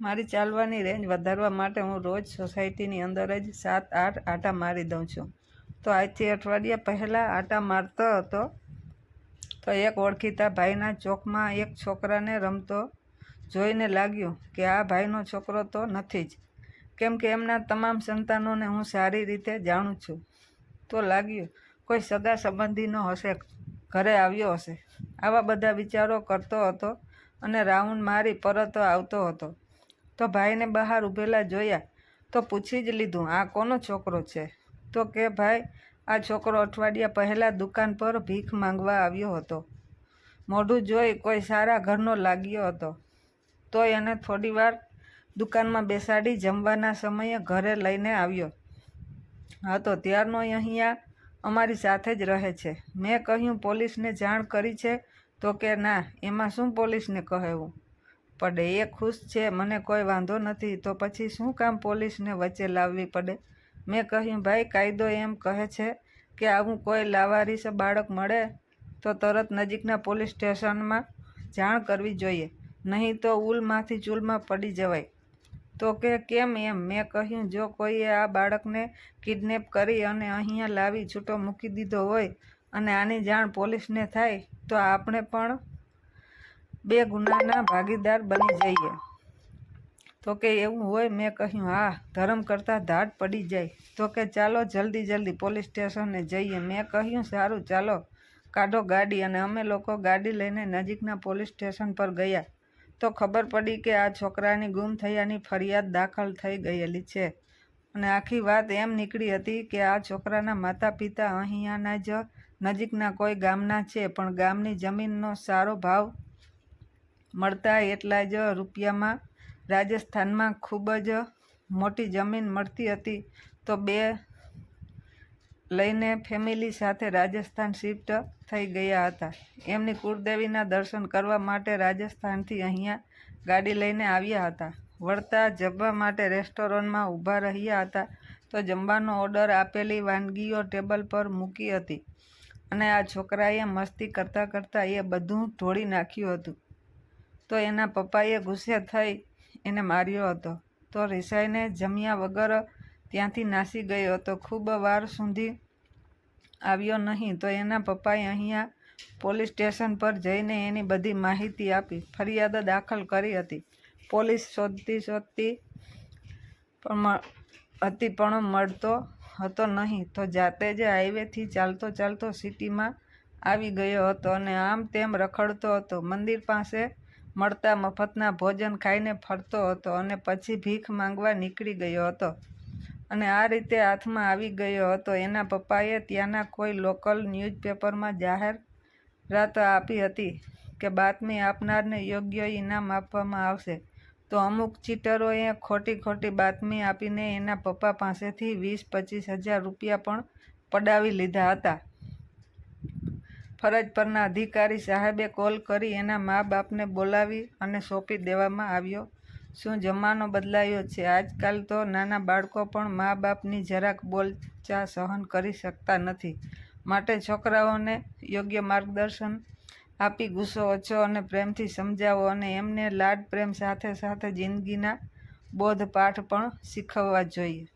મારી ચાલવાની રેન્જ વધારવા માટે હું રોજ સોસાયટીની અંદર જ સાત, આઠ આટા મારી દઉં છું. તો આજથી અઠવાડિયા પહેલાં આટા મારતો હતો. તો એક ઓળખીતા ભાઈના ચોકમાં એક છોકરાને રમતો જોઈને લાગ્યું કે આ ભાઈનો છોકરો તો નથી જ. કેમ કે એમના તમામ સંતાનોને હું સારી રીતે જાણું છું. તો લાગ્યું, કોઈ સગા સંબંધીનો હશે, ઘરે આવ્યો હશે. આવા બધા વિચારો કરતો હતો અને રાઉન્ડ મારી પરત આવતો હતો. તો ભાઈને બહાર ઊભેલા જોયા તો પૂછી જ લીધું, આ કોનો છોકરો છે? તો કે, ભાઈ, આ છોકરો અઠવાડિયા પહેલાં દુકાન પર ભીખ માંગવા આવ્યો હતો. મોઢું જોઈ કોઈ સારા ઘરનો લાગ્યો હતો. તોય એને થોડીવાર દુકાનમાં બેસાડી જમવાના સમયે ઘરે લઈને આવ્યો. હતો, ત્યારનો અહીંયા અમારી સાથે જ રહે છે. મેં કહ્યું, પોલીસને જાણ કરી છે? તો કે, ના, એમાં શું પોલીસને કહેવું? પડે, એ ખુશ છે, મને કોઈ વાંધો નથી, તો પછી શું કામ પોલીસને વચ્ચે લાવવી પડે? મેં કહ્યું, ભાઈ, કાયદો એમ કહે છે કે આવું કોઈ લાવારીસ બાળક મળે, તો તરત નજીકના પોલીસ સ્ટેશનમાં જાણ કરવી જોઈએ. નહીં તો ઉલમાંથી ચૂલમાં પડી જવાય. તો કે કેમ એમ? મેં કહ્યું, જો કોઈએ આ બાળકને કિડનેપ કરી અને અહીંયા લાવી છૂટો મૂકી દીધો હોય અને આની જાણ પોલીસને થાય, તો આપણે પણ બે ગુનાના ભાગીદાર બની જઈએ. તો કે એવું હોય મેં કહ્યું, હા, ધર્મ કરતાં ધાડ પડી જાય. તો કે, ચાલો, જલ્દી જલ્દી પોલીસ સ્ટેશને જઈએ. મેં કહ્યું, સારું, ચાલો, કાઢો ગાડી. અને અમે લોકો ગાડી લઈને નજીકના પોલીસ સ્ટેશન પર ગયા. તો ખબર પડી કે આ છોકરાની ગુમ થયાની ફરિયાદ દાખલ થઈ ગયેલી છે. અને આખી વાત એમ નીકળી હતી કે આ છોકરાના માતા પિતા અહીંયાના જ નજીકના કોઈ ગામના છે, પણ ગામની જમીનનો સારો ભાવ મળતા એટલા જ રૂપિયામાં રાજસ્થાનમાં ખૂબ જ મોટી જમીન મળતી હતી. તો બે લઈને ફેમિલી સાથે રાજસ્થાન શિફ્ટ થઈ ગયા હતા. એમની કુળદેવીના દર્શન કરવા માટે રાજસ્થાનથી અહીંયા ગાડી લઈને આવ્યા હતા. વળતા જમવા માટે રેસ્ટોરન્ટમાં ઊભા રહ્યા હતા તો જમવાનો ઓર્ડર આપેલી વાનગીઓ ટેબલ પર મૂકી હતી. અને આ છોકરાએ મસ્તી કરતાં કરતાં એ બધું ઢોળી નાખ્યું હતું. તો એના પપ્પાએ ગુસ્સે થઈ, એને માર્યો હતો. તો રિસાઈને જમ્યા વગર ત્યાંથી નાસી ગયો હતો. ખૂબ વાર સુધી આવ્યો નહીં. તો એના પપ્પાએ અહીંયા પોલીસ સ્ટેશન પર જઈને એની બધી માહિતી આપી. ફરિયાદ દાખલ કરી હતી. પોલીસ શોધતી શોધતી પણ હતી પણ મળતો હતો નહીં. તો જાતે જ હાઈવેથી ચાલતો ચાલતો સિટીમાં આવી ગયો હતો અને આમ તેમ રખડતો હતો. મંદિર પાસે મળતા મફતના ભોજન ખાઈને ફરતો હતો અને પછી ભીખ માંગવા નીકળી ગયો હતો. અને આ રીતે હાથમાં આવી ગયો હતો. એના પપ્પાએ ત્યાંના કોઈ લોકલ ન્યૂઝપેપરમાં જાહેરાત આપી હતી કે બાતમી આપનારને યોગ્ય ઇનામ આપવામાં આવશે. તો અમુક ચીટરોએ ખોટી ખોટી બાતમી આપીને એના પપ્પા પાસેથી વીસ પચીસ હજાર રૂપિયા પણ પડાવી લીધા હતા. ફરજ પરના અધિકારી સાહેબે કોલ કરી એના મા બાપને બોલાવી અને સોંપી દેવામાં આવ્યો. શું જમાનો બદલાયો છે? આજકાલ તો નાના બાળકો પણ મા બાપની જરાક બોલચા સહન કરી શકતા નથી. માટે છોકરાઓને યોગ્ય માર્ગદર્શન આપી ગુસ્સો ઓછો અને પ્રેમથી સમજાવો અને એમને લાડ પ્રેમ સાથે સાથે જિંદગીના બોધપાઠ પણ શીખવવા જોઈએ.